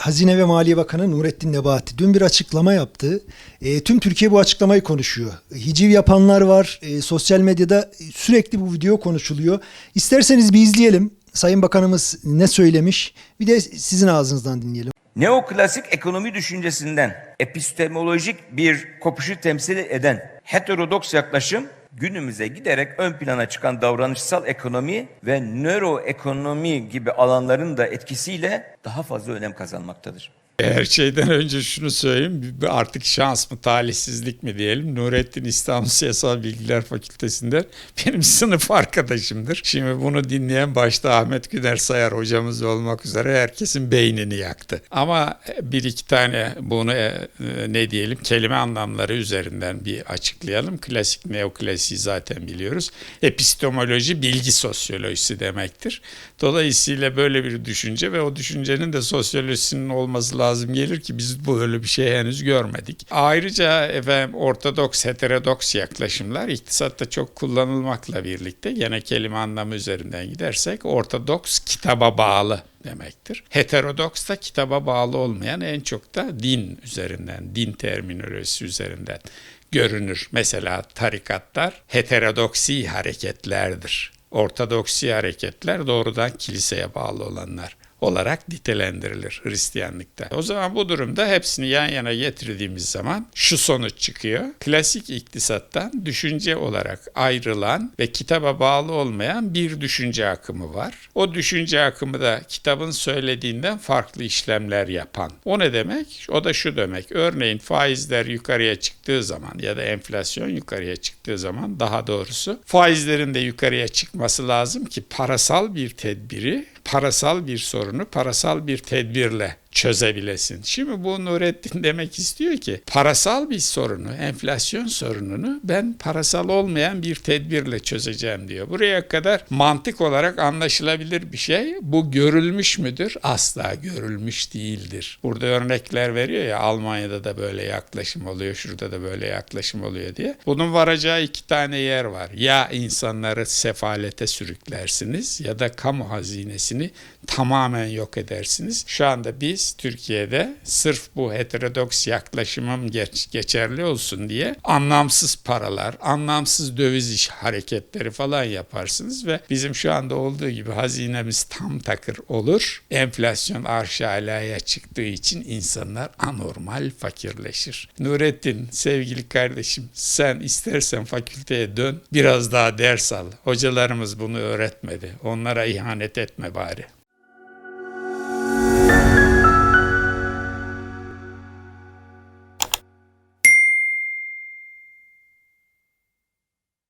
Hazine ve Maliye Bakanı Nurettin Nebati dün bir açıklama yaptı. E, tüm Türkiye bu açıklamayı konuşuyor. Hiciv yapanlar var. E, sosyal medyada sürekli bu video konuşuluyor. İsterseniz bir izleyelim. Sayın Bakanımız ne söylemiş? Bir de sizin ağzınızdan dinleyelim. Neoklasik ekonomi düşüncesinden epistemolojik bir kopuşu temsil eden heterodoks yaklaşım günümüze giderek ön plana çıkan davranışsal ekonomi ve nöroekonomi gibi alanların da etkisiyle daha fazla önem kazanmaktadır. Her şeyden önce şunu söyleyeyim. Artık şans mı, talihsizlik mi diyelim. Nurettin İstanbul Siyasal Bilgiler Fakültesinden benim sınıf arkadaşımdır. Şimdi bunu dinleyen başta Ahmet Güner Sayar hocamız olmak üzere herkesin beynini yaktı. Ama bir iki tane bunu e, ne diyelim kelime anlamları üzerinden bir açıklayalım. Klasik neoklasiği zaten biliyoruz. Epistemoloji bilgi sosyolojisi demektir. Dolayısıyla böyle bir düşünce ve o düşüncenin de sosyolojisinin olması lazım gelir ki biz böyle bir şey henüz görmedik. Ayrıca efendim ortodoks, heterodoks yaklaşımlar iktisatta çok kullanılmakla birlikte gene kelime anlamı üzerinden gidersek ortodoks kitaba bağlı demektir. Heterodoks da kitaba bağlı olmayan en çok da din üzerinden, din terminolojisi üzerinden görünür. Mesela tarikatlar heterodoksi hareketlerdir. Ortodoksi hareketler doğrudan kiliseye bağlı olanlar olarak nitelendirilir Hristiyanlıkta. O zaman bu durumda hepsini yan yana getirdiğimiz zaman şu sonuç çıkıyor. Klasik iktisattan düşünce olarak ayrılan ve kitaba bağlı olmayan bir düşünce akımı var. O düşünce akımı da kitabın söylediğinden farklı işlemler yapan. O ne demek? O da şu demek. Örneğin faizler yukarıya çıktığı zaman ya da enflasyon yukarıya çıktığı zaman daha doğrusu faizlerin de yukarıya çıkması lazım ki parasal bir tedbiri parasal bir sorunu parasal bir tedbirle çözebilesin. Şimdi bu Nurettin demek istiyor ki parasal bir sorunu, enflasyon sorununu ben parasal olmayan bir tedbirle çözeceğim diyor. Buraya kadar mantık olarak anlaşılabilir bir şey. Bu görülmüş müdür? Asla görülmüş değildir. Burada örnekler veriyor ya Almanya'da da böyle yaklaşım oluyor, şurada da böyle yaklaşım oluyor diye. Bunun varacağı iki tane yer var. Ya insanları sefalete sürüklersiniz ya da kamu hazinesini tamamen yok edersiniz. Şu anda biz Türkiye'de sırf bu heterodoks yaklaşımım geç, geçerli olsun diye anlamsız paralar, anlamsız döviz iş hareketleri falan yaparsınız ve bizim şu anda olduğu gibi hazinemiz tam takır olur. Enflasyon arş alaya çıktığı için insanlar anormal fakirleşir. Nurettin sevgili kardeşim sen istersen fakülteye dön biraz daha ders al. Hocalarımız bunu öğretmedi. Onlara ihanet etme bari.